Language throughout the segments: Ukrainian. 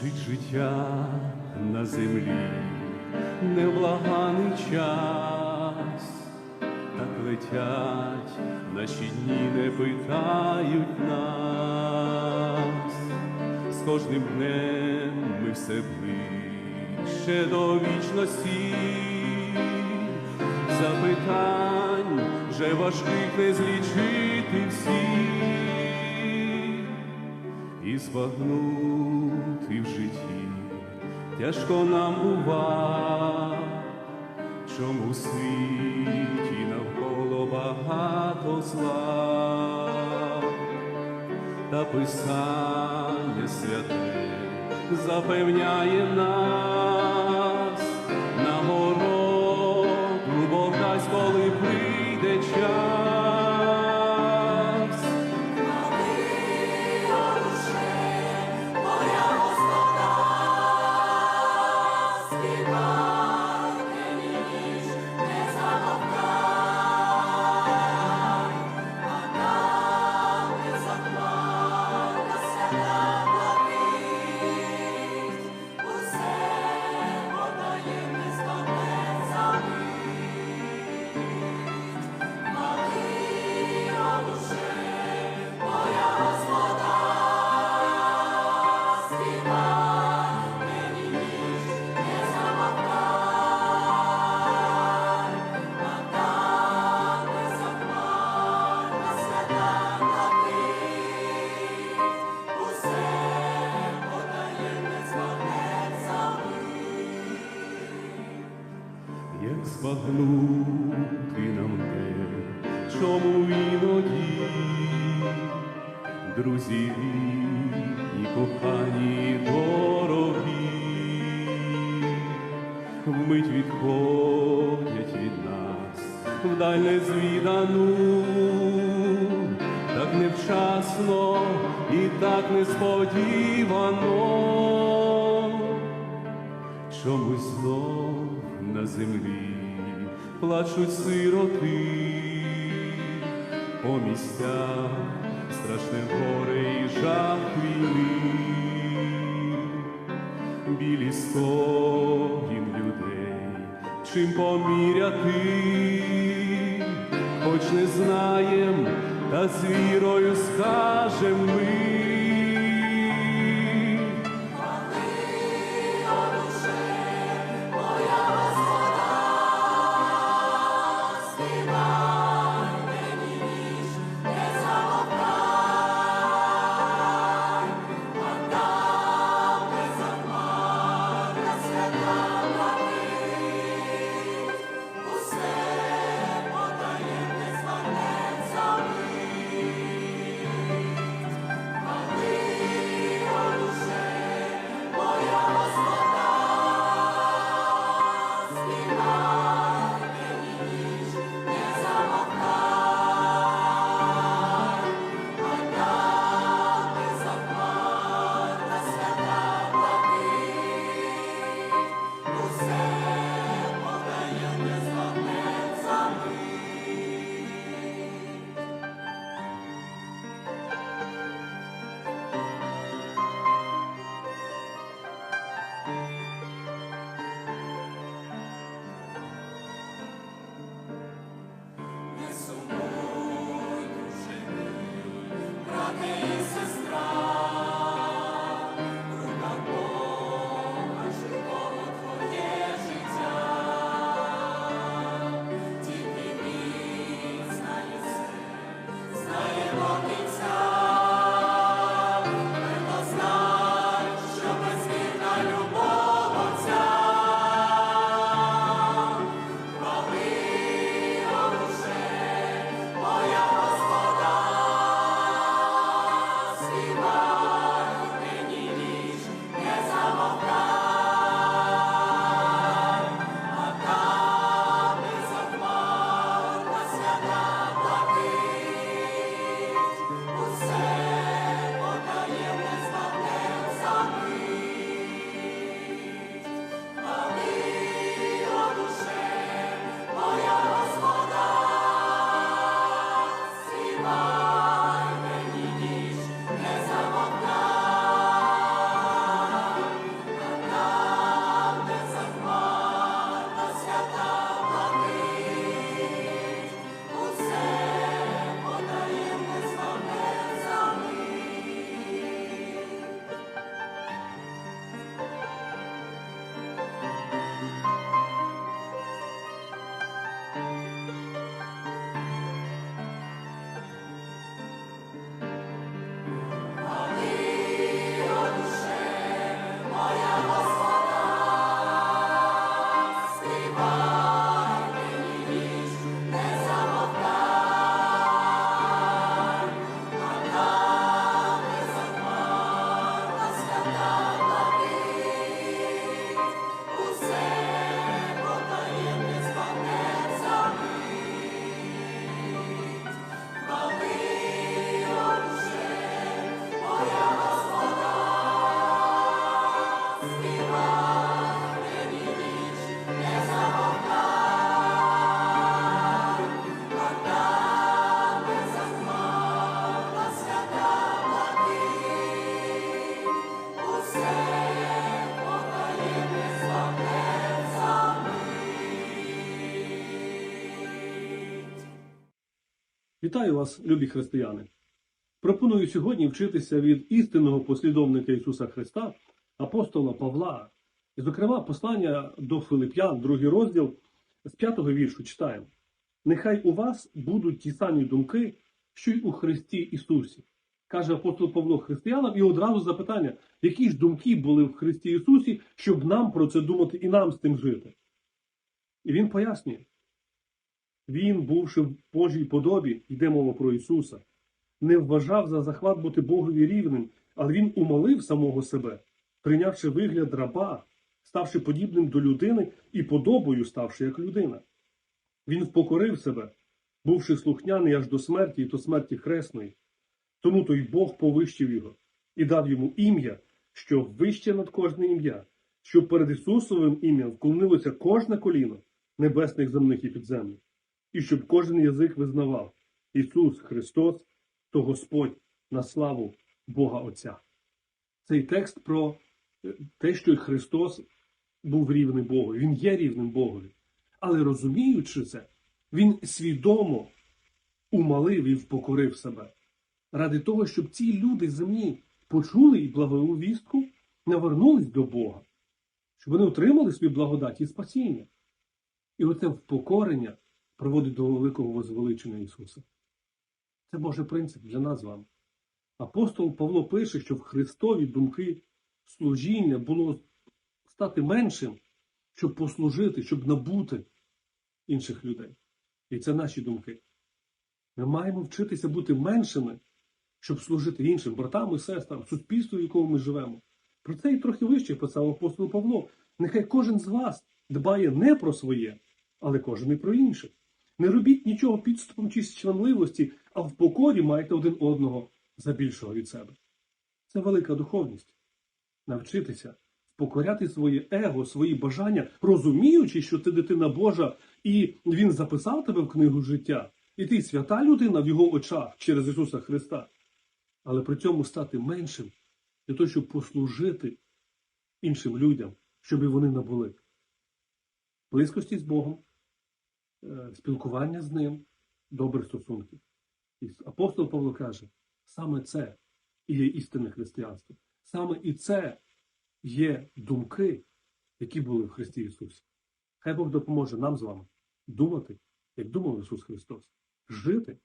Вчить життя на землі, невблаганий час, так летять наші дні, не питають нас, з кожним днем ми все ближче до вічності, запитань вже важких не злічити всіх і збагнути в житті. Тяжко нам бува, чому в світі навколо багато зла, та писання святе запевняє нас Як збагнути нам те, чому іноді, друзі рідні, кохані, дорогі, вмить відходять від нас вдаль незвідану, так невчасно і так несподівано. Чомусь знов на землі. Плачуть сироти, по місцях страшне горе і жах війни, білі стогін людей, чим поміряти, хоч не знаєм, та з вірою скажем ми. Вітаю вас, любі християни! Пропоную сьогодні вчитися від істинного послідовника Ісуса Христа, апостола Павла, і, зокрема, послання до Филип'ян, другий розділ з п'ятого віршу читаємо. Нехай у вас будуть ті самі думки, що й у Христі Ісусі. Каже апостол Павло християнам, і одразу запитання, які ж думки були в Христі Ісусі, щоб нам про це думати і нам з тим жити. І він пояснює. Він, бувши в Божій подобі, йде мова про Ісуса, не вважав за захват бути Богові рівним, але Він умолив самого себе, прийнявши вигляд раба, ставши подібним до людини і подобою ставши як людина. Він впокорив себе, бувши слухняний аж до смерті, і то смерті хресної. Тому то й Бог повищив його і дав йому ім'я, що вище над кожне ім'я, щоб перед Ісусовим ім'ям вклонилося кожне коліно небесних, земних і підземних і щоб кожен язик визнавав Ісус Христос, то Господь на славу Бога Отця. Цей текст про е, те, що Христос був рівний Богу. Він є рівним Богові. Але розуміючи це, Він свідомо умалив і впокорив себе ради того, щоб ці люди земні почули і благову вістку, навернулись до Бога, щоб вони отримали свій благодать і спасіння. І оце впокорення приводить до великого возвеличення Ісуса. Це Божий принцип для нас з вами. Апостол Павло пише, що в Христові думки служіння було стати меншим, щоб послужити, щоб набути інших людей. І це наші думки. Ми маємо вчитися бути меншими, щоб служити іншим братам і сестрам, суспільству, в якому ми живемо. Про це і трохи вище писав апостол Павло. Нехай кожен з вас дбає не про своє, але кожен і про інше. Не робіть нічого підступом чи чванливості, а в покорі майте один одного за більшого від себе. Це велика духовність. Навчитися покоряти своє его, свої бажання, розуміючи, що ти дитина Божа, і Він записав тебе в книгу життя, і ти свята людина в його очах через Ісуса Христа. Але при цьому стати меншим для того, щоб послужити іншим людям, щоб і вони набули. Близькості з Богом, спілкування з Ним, добрих стосунків. І апостол Павло каже, саме це є істинне християнство. Саме і це є думки, які були в Христі Ісусі. Хай Бог допоможе нам з вами думати, як думав Ісус Христос, жити,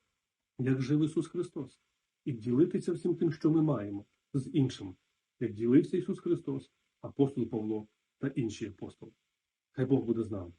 як жив Ісус Христос, і ділитися всім тим, що ми маємо, з іншими, як ділився Ісус Христос, апостол Павло та інші апостоли. Хай Бог буде з нами.